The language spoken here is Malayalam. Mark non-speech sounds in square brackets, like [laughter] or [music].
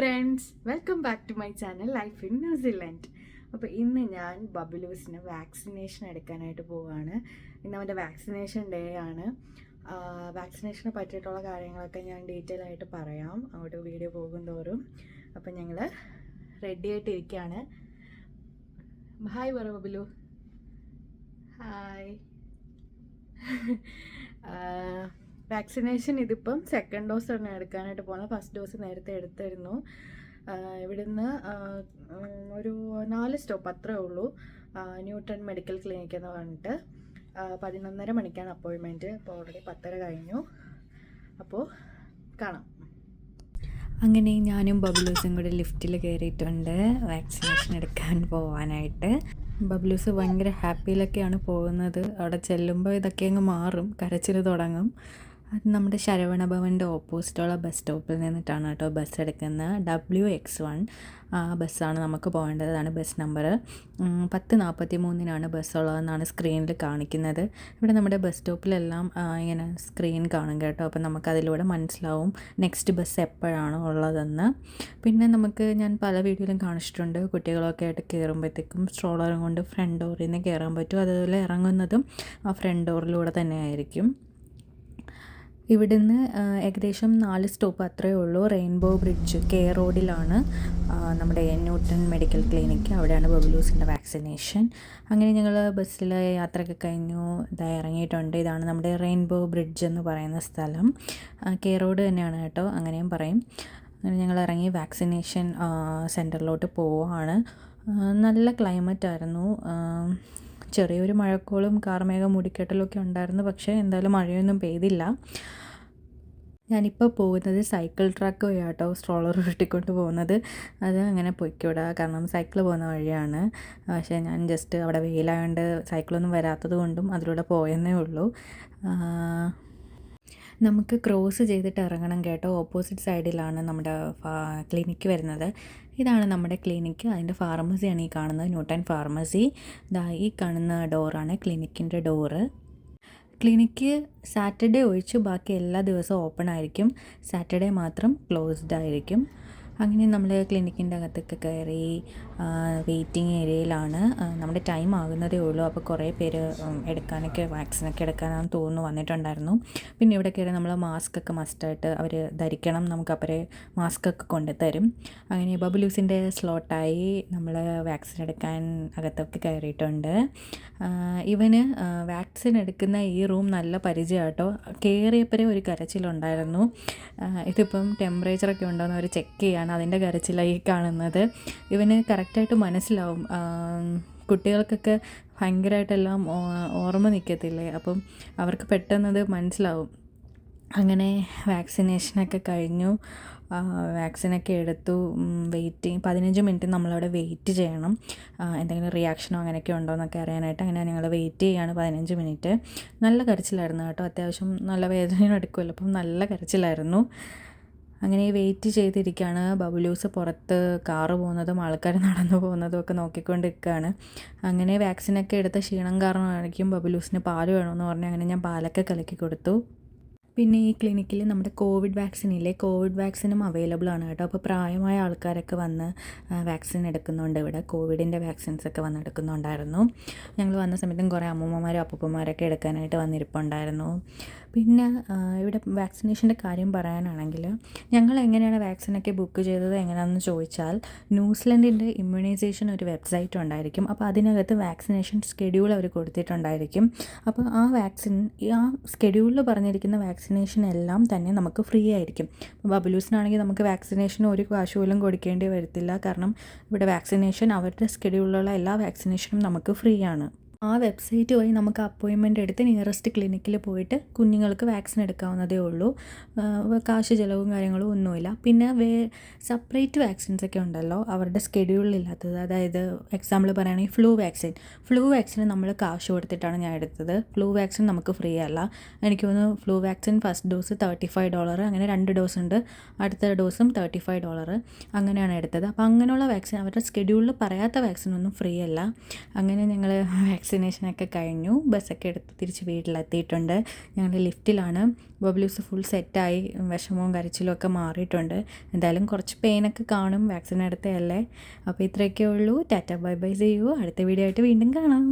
Friends welcome back to my channel life in New Zealand അപ്പോൾ ഇന്ന് ഞാൻ ബബിലൂസിന് വാക്സിനേഷൻ എടുക്കാനായിട്ട് പോവുകയാണ് ഇന്ന് അവന്റെ വാക്സിനേഷൻ ഡേ ആണ്. വാക്സിനേഷനെ പറ്റിയിട്ടുള്ള കാര്യങ്ങളൊക്കെ ഞാൻ ഡീറ്റെയിൽ ആയിട്ട് പറയാം. അവിടെ വീഡിയോ പോകും തോറും. അപ്പം ഞങ്ങൾ റെഡി ആയിട്ട് ഇരിക്കുകയാണ് ഹായ് പറ ബബിലു ഹായ് [laughs] വാക്സിനേഷൻ ഇതിപ്പം സെക്കൻഡ് ഡോസ് ആണ് എടുക്കാനായിട്ട് പോകുന്നത്. ഫസ്റ്റ് ഡോസ് നേരത്തെ എടുത്തിരുന്നു. ഇവിടുന്ന് ഒരു നാല് സ്റ്റോപ്പ് അത്രേ ഉള്ളൂ. ന്യൂട്ടൺ മെഡിക്കൽ ക്ലിനിക്ക് എന്ന് പറഞ്ഞിട്ട്. പതിനൊന്നര മണിക്കാണ് അപ്പോയിൻമെന്റ് അപ്പോൾ ഓൾറെഡി പത്തര കഴിഞ്ഞു. അപ്പോൾ കാണാം. അങ്ങനെ ഞാനും ബബ്ലൂസും കൂടി ലിഫ്റ്റിൽ കയറിയിട്ടുണ്ട് വാക്സിനേഷൻ എടുക്കാൻ പോകാനായിട്ട് ബബ്ലൂസ് ഭയങ്കര ഹാപ്പിയിലൊക്കെയാണ് പോകുന്നത്. അവിടെ ചെല്ലുമ്പോൾ ഇതൊക്കെ അങ്ങ് മാറും. കരച്ചിൽ തുടങ്ങും. അത് നമ്മുടെ ശരവണ ഭവന്റെ ഓപ്പോസിറ്റുള്ള ബസ് സ്റ്റോപ്പിൽ നിന്നിട്ടാണ് കേട്ടോ ബസ് എടുക്കുന്നത് ഡബ്ല്യു എക്സ് വൺ ബസ്സാണ് നമുക്ക് പോകേണ്ടത്. അതാണ് ബസ് നമ്പർ. പത്ത് നാൽപ്പത്തി മൂന്നിനാണ് ബസ് ഉള്ളതെന്നാണ് സ്ക്രീനിൽ കാണിക്കുന്നത്. ഇവിടെ നമ്മുടെ ബസ് സ്റ്റോപ്പിലെല്ലാം ഇങ്ങനെ സ്ക്രീൻ കാണും കേട്ടോ. അപ്പോൾ നമുക്കതിലൂടെ മനസ്സിലാവും നെക്സ്റ്റ് ബസ് എപ്പോഴാണ് ഉള്ളതെന്ന്. പിന്നെ നമുക്ക് ഞാൻ പല വീഡിയോയിലും കാണിച്ചിട്ടുണ്ട്. കുട്ടികളൊക്കെ ആയിട്ട് കയറുമ്പോഴത്തേക്കും സ്ട്രോളറും കൊണ്ട് ഫ്രണ്ട് ഡോറിൽ നിന്ന് കയറാൻ പറ്റും. അതുപോലെ ഇറങ്ങുന്നതും ആ ഫ്രണ്ട് ഡോറിലൂടെ തന്നെ ആയിരിക്കും. ഇവിടുന്ന് ഏകദേശം നാല് സ്റ്റോപ്പ് അത്രയേ ഉള്ളൂ. റെയിൻബോ ബ്രിഡ്ജ് കെ റോഡിലാണ്. നമ്മുടെ ന്യൂട്ടൺ മെഡിക്കൽ ക്ലിനിക്ക് അവിടെയാണ് ബബുലൂസിന്റെ വാക്സിനേഷൻ. അങ്ങനെ ഞങ്ങൾ ബസ്സിൽ യാത്രയൊക്കെ കഴിഞ്ഞു. ഇതായി ഇറങ്ങിയിട്ടുണ്ട്. ഇതാണ് നമ്മുടെ റെയിൻബോ ബ്രിഡ്ജ് എന്ന് പറയുന്ന സ്ഥലം. കെ റോഡ് തന്നെയാണ് കേട്ടോ. അങ്ങനെയും പറയും. അങ്ങനെ ഞങ്ങൾ ഇറങ്ങി വാക്സിനേഷൻ സെന്ററിലോട്ട് പോവുകയാണ്. നല്ല ക്ലൈമറ്റ് ആയിരുന്നു. ചെറിയൊരു മഴക്കോളും കാർമേഘം മുടിക്കെട്ടലൊക്കെ ഉണ്ടായിരുന്നു. പക്ഷേ എന്തായാലും മഴയൊന്നും പെയ്തില്ല. ഞാനിപ്പോൾ പോകുന്നത് സൈക്കിൾ ട്രാക്ക് വഴിയാട്ടോ സ്ട്രോളർ ഉരുട്ടിക്കൊണ്ട് പോകുന്നത്. അത് അങ്ങനെ പൊയ്ക്കൂടാ കാരണം സൈക്കിൾ പോകുന്ന വഴിയാണ്. പക്ഷേ ഞാൻ ജസ്റ്റ് അവിടെ വെയിലായതുകൊണ്ട് സൈക്കിളൊന്നും വരാത്തത് കൊണ്ടും അതിലൂടെ പോയെന്നേ ഉള്ളൂ. നമുക്ക് ക്രോസ് ചെയ്തിട്ട് ഇറങ്ങണം കേട്ടോ. ഓപ്പോസിറ്റ് സൈഡിലാണ് നമ്മുടെ ക്ലിനിക്ക് വരുന്നത്. ഇതാണ് നമ്മുടെ ക്ലിനിക്ക് അതിന്റെ ഫാർമസിയാണ് ഈ കാണുന്നത് ന്യൂട്ടൺ ഫാർമസി ഇതാ ഈ കാണുന്ന ഡോറാണ് ക്ലിനിക്കിന്റെ ഡോറ് ക്ലിനിക്ക് സാറ്റർഡേ ഒഴിച്ച് ബാക്കി എല്ലാ ദിവസവും ഓപ്പൺ ആയിരിക്കും. സാറ്റർഡേ മാത്രം ക്ലോസ്ഡ് ആയിരിക്കും. അങ്ങനെ നമ്മൾ ക്ലിനിക്കിന്റെ അകത്തൊക്കെ കയറി വെയിറ്റിംഗ് ഏരിയയിലാണ്. നമ്മുടെ ടൈം ആകുന്നതേ ഉള്ളൂ. അപ്പോൾ കുറേ പേര് എടുക്കാനൊക്കെ വാക്സിനൊക്കെ എടുക്കാനാണെന്ന് തോന്നുന്നു വന്നിട്ടുണ്ടായിരുന്നു. പിന്നെ ഇവിടെ കയറി നമ്മൾ മാസ്ക് ഒക്കെ മസ്റ്റായിട്ട് അവർ ധരിക്കണം നമുക്ക് അവരെ മാസ്ക് ഒക്കെ കൊണ്ട് തരും അങ്ങനെ ബബുലൂസിന്റെ സ്ലോട്ടായി നമ്മൾ വാക്സിൻ എടുക്കാൻ അകത്തൊക്കെ കയറിയിട്ടുണ്ട്. ഇവന് വാക്സിൻ എടുക്കുന്ന ഈ റൂം നല്ല പരിചയമാട്ടോ. കയറിയപ്പോഴേ ഒരു കരച്ചിലുണ്ടായിരുന്നു. ഇതിപ്പം ടെമ്പറേച്ചറൊക്കെ ഉണ്ടോ എന്ന് അവർ ചെക്ക് ചെയ്യാണ്. അതിന്റെ കരച്ചിലായി കാണുന്നത്. ഇവന് കറക്റ്റായിട്ട് മനസ്സിലാവും. കുട്ടികൾക്കൊക്കെ ഭയങ്കരമായിട്ടെല്ലാം ഓർമ്മ നിൽക്കത്തില്ലേ? അപ്പം അവർക്ക് പെട്ടെന്നത് മനസ്സിലാവും. അങ്ങനെ വാക്സിനേഷനൊക്കെ കഴിഞ്ഞു. വാക്സിനൊക്കെ എടുത്തു. വെയിറ്റിംഗ് പതിനഞ്ച് മിനിറ്റ് നമ്മളവിടെ വെയിറ്റ് ചെയ്യണം. എന്തെങ്കിലും റിയാക്ഷനോ അങ്ങനെയൊക്കെ ഉണ്ടോ എന്നൊക്കെ അറിയാനായിട്ട് അങ്ങനെ ഞങ്ങൾ വെയിറ്റ് ചെയ്യാണ് പതിനഞ്ച് മിനിറ്റ്. നല്ല കരച്ചിലായിരുന്നു കേട്ടോ. അത്യാവശ്യം നല്ല വേദനയും എടുക്കുമല്ലോ. അപ്പം നല്ല കരച്ചിലായിരുന്നു. അങ്ങനെ വെയിറ്റ് ചെയ്തിരിക്കുകയാണ്. ബബുലൂസ് പുറത്ത് കാറ് പോകുന്നതും ആൾക്കാർ നടന്നു പോകുന്നതും ഒക്കെ നോക്കിക്കൊണ്ട് നിൽക്കുകയാണ് അങ്ങനെ വാക്സിനൊക്കെ എടുത്ത ക്ഷീണം കാരണമായിരിക്കും ബബുലൂസിന് പാൽ വേണമെന്ന് പറഞ്ഞ് അങ്ങനെ ഞാൻ പാലൊക്കെ കലക്കി കൊടുത്തു. പിന്നെ ഈ ക്ലിനിക്കിൽ നമ്മുടെ കോവിഡ് വാക്സിൻ ഇല്ലേ? കോവിഡ് വാക്സിനും അവൈലബിൾ ആണ് കേട്ടോ. അപ്പോൾ പ്രായമായ ആൾക്കാരൊക്കെ വന്ന് വാക്സിൻ എടുക്കുന്നുണ്ട് ഇവിടെ. കോവിഡിന്റെ വാക്സിൻസ് ഒക്കെ വന്ന് എടുക്കുന്നുണ്ടായിരുന്നു. ഞങ്ങൾ വന്ന സമയത്തും കുറേ അമ്മൂമ്മമാരും അപ്പൂപ്പന്മാരൊക്കെ എടുക്കാനായിട്ട് വന്നിരിപ്പുണ്ടായിരുന്നു. പിന്നെ ഇവിടെ വാക്സിനേഷന്റെ കാര്യം പറയാനാണെങ്കിൽ ഞങ്ങൾ എങ്ങനെയാണ് വാക്സിനൊക്കെ ബുക്ക് ചെയ്തത് എങ്ങനെയാണെന്ന് ചോദിച്ചാൽ ന്യൂസിലൻഡിന്റെ ഇമ്മ്യൂണൈസേഷൻ ഒരു വെബ്സൈറ്റ് ഉണ്ടായിരിക്കും. അപ്പോൾ അതിനകത്ത് വാക്സിനേഷൻ സ്കെഡ്യൂൾ അവർ കൊടുത്തിട്ടുണ്ടായിരിക്കും. അപ്പോൾ ആ വാക്സിൻ ആ സ്കെഡ്യൂളിൽ പറഞ്ഞിരിക്കുന്ന വാക്സിനേഷൻ എല്ലാം തന്നെ നമുക്ക് ഫ്രീ ആയിരിക്കും. ഇപ്പോൾ ബബുലൂസിനാണെങ്കിൽ നമുക്ക് വാക്സിനേഷൻ ഒരു കാശ് പോലും കൊടുക്കേണ്ടി വരത്തില്ല. കാരണം ഇവിടെ വാക്സിനേഷൻ അവരുടെ സ്കെഡ്യൂളിലുള്ള എല്ലാ വാക്സിനേഷനും നമുക്ക് ഫ്രീ ആണ്. ആ വെബ്സൈറ്റ് വഴി നമുക്ക് അപ്പോയിൻമെന്റ് എടുത്ത് നിയറസ്റ്റ് ക്ലിനിക്കിൽ പോയിട്ട് കുഞ്ഞുങ്ങൾക്ക് വാക്സിൻ എടുക്കാവുന്നതേ ഉള്ളൂ. കാശ് ചിലവും കാര്യങ്ങളും ഒന്നുമില്ല. പിന്നെ വേ സെപ്പറേറ്റ് വാക്സിൻസ് ഒക്കെ ഉണ്ടല്ലോ അവരുടെ സ്കെഡ്യൂളിലില്ലാത്തത് അതായത് എക്സാമ്പിൾ പറയുകയാണെങ്കിൽ ഫ്ലൂ വാക്സിൻ ഫ്ലൂ വാക്സിന് നമ്മൾ കാശ് കൊടുത്തിട്ടാണ് ഞാൻ എടുത്തത്. ഫ്ലൂ വാക്സിൻ നമുക്ക് ഫ്രീ അല്ല. എനിക്ക് തോന്നുന്നു flu vaccine first dose thirty five dollar അങ്ങനെ രണ്ട് ഡോസ് ഉണ്ട്. അടുത്ത ഡോസും തേർട്ടി ഫൈവ് ഡോളർ അങ്ങനെയാണ് എടുത്തത്. അപ്പോൾ അങ്ങനെയുള്ള വാക്സിൻ അവരുടെ സ്കെഡ്യൂളിൽ പറയാത്ത വാക്സിൻ ഒന്നും ഫ്രീ അല്ല. അങ്ങനെ ഞങ്ങൾ വാക്സിൻ വാക്സിനേഷനൊക്കെ കഴിഞ്ഞു. ബസ്സൊക്കെ എടുത്ത് തിരിച്ച് വീട്ടിലെത്തിയിട്ടുണ്ട്. ഞങ്ങൾ ലിഫ്റ്റിലാണ്. ബബ്ലൂസ് ഫുൾ സെറ്റായി. വിഷമവും കരച്ചിലും ഒക്കെ മാറിയിട്ടുണ്ട്. എന്തായാലും കുറച്ച് പെയിനൊക്കെ കാണും. വാക്സിൻ എടുത്തതല്ലേ? അപ്പോൾ ഇത്രയൊക്കെ ഉള്ളൂ. ടാറ്റ ബൈ ബൈ ചെയ്യൂ അടുത്ത വീഡിയോ ആയിട്ട് വീണ്ടും കാണാം.